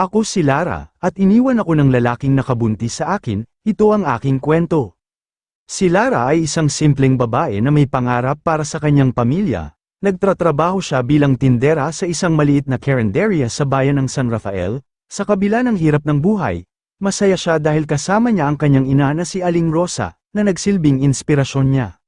Ako si Lara, at iniwan ako ng lalaking nakabuntis sa akin, ito ang aking kwento. Si Lara ay isang simpleng babae na may pangarap para sa kanyang pamilya. Nagtratrabaho siya bilang tindera sa isang maliit na carinderia sa bayan ng San Rafael, sa kabila ng hirap ng buhay. Masaya siya dahil kasama niya ang kanyang ina na si Aling Rosa, na nagsilbing inspirasyon niya.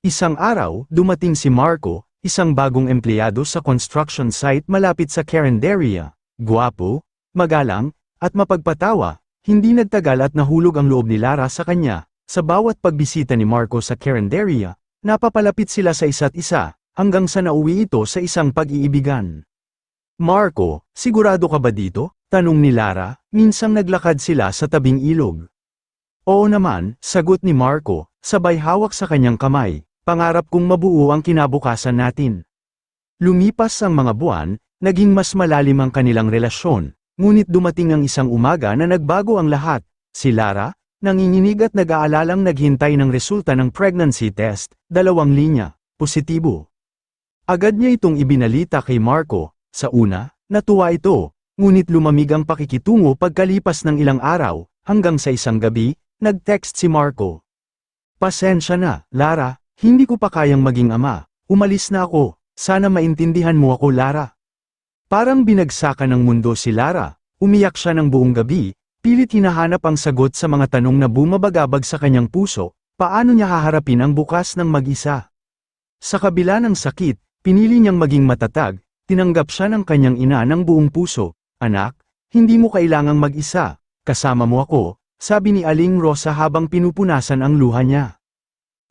Isang araw, dumating si Marco, isang bagong empleyado sa construction site malapit sa carinderia. Guwapo, magalang, at mapagpatawa, hindi nagtagal at nahulog ang loob ni Lara sa kanya. Sa bawat pagbisita ni Marco sa carinderia, napapalapit sila sa isa't isa, hanggang sa nauwi ito sa isang pag-iibigan. Marco, sigurado ka ba dito? Tanong ni Lara, minsang naglakad sila sa tabing ilog. Oo naman, sagot ni Marco, sabay hawak sa kanyang kamay, pangarap kong mabuo ang kinabukasan natin. Lumipas ang mga buwan, naging mas malalim ang kanilang relasyon, ngunit dumating ang isang umaga na nagbago ang lahat. Si Lara, nanginginig at nag-aalalang naghintay ng resulta ng pregnancy test, dalawang linya, positibo. Agad niya itong ibinalita kay Marco, sa una, natuwa ito, ngunit lumamig ang pakikitungo pagkalipas ng ilang araw, hanggang sa isang gabi, nag-text si Marco. Pasensya na, Lara, hindi ko pa kayang maging ama, umalis na ako, sana maintindihan mo ako Lara. Parang binagsakan ng mundo si Lara, umiyak siya ng buong gabi, pilit hinahanap ang sagot sa mga tanong na bumabagabag sa kanyang puso, paano niya haharapin ang bukas ng mag-isa. Sa kabila ng sakit, pinili niyang maging matatag, tinanggap siya ng kanyang ina ng buong puso, Anak, hindi mo kailangang mag-isa, kasama mo ako, sabi ni Aling Rosa habang pinupunasan ang luha niya.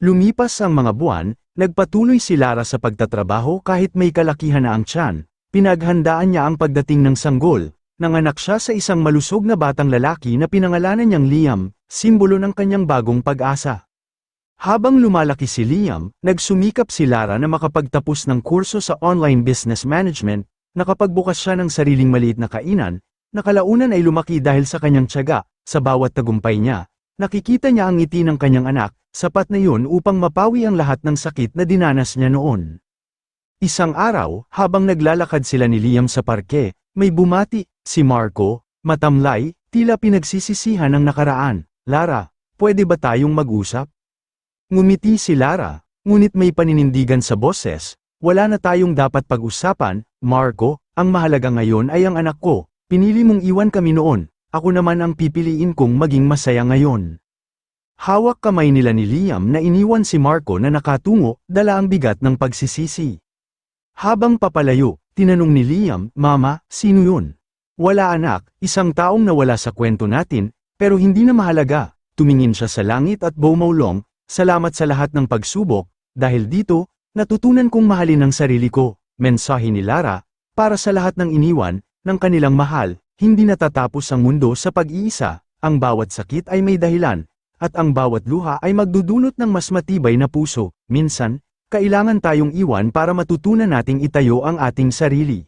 Lumipas ang mga buwan, nagpatuloy si Lara sa pagtatrabaho kahit may kalakihan na ang tiyan, pinaghandaan niya ang pagdating ng sanggol, nanganak siya sa isang malusog na batang lalaki na pinangalanan niyang Liam, simbolo ng kanyang bagong pag-asa. Habang lumalaki si Liam, nagsumikap si Lara na makapagtapos ng kurso sa online business management, nakapagbukas siya ng sariling maliit na kainan, nakalaunan ay lumaki dahil sa kanyang tiyaga, sa bawat tagumpay niya, nakikita niya ang ngiti ng kanyang anak, sapat na yun upang mapawi ang lahat ng sakit na dinanas niya noon. Isang araw, habang naglalakad sila ni Liam sa parke, may bumati, si Marco, matamlay, tila pinagsisisihan ng nakaraan. Lara, pwede ba tayong mag-usap? Ngumiti si Lara, ngunit may paninindigan sa boses, wala na tayong dapat pag-usapan, Marco, ang mahalaga ngayon ay ang anak ko, pinili mong iwan kami noon, ako naman ang pipiliin kong maging masaya ngayon. Hawak kamay nila ni Liam na iniwan si Marco na nakatungo, dala ang bigat ng pagsisisi. Habang papalayo, tinanong ni Liam, Mama, sino yun? Wala anak, isang taong nawala sa kwento natin, pero hindi na mahalaga. Tumingin siya sa langit at bumaulong, salamat sa lahat ng pagsubok, dahil dito, natutunan kong mahalin ang sarili ko. Mensahe ni Lara, para sa lahat ng iniwan, ng kanilang mahal, hindi natatapos ang mundo sa pag-iisa, ang bawat sakit ay may dahilan, at ang bawat luha ay magdudulot ng mas matibay na puso. Minsan, kailangan tayong iwan para matutunan nating itayo ang ating sarili.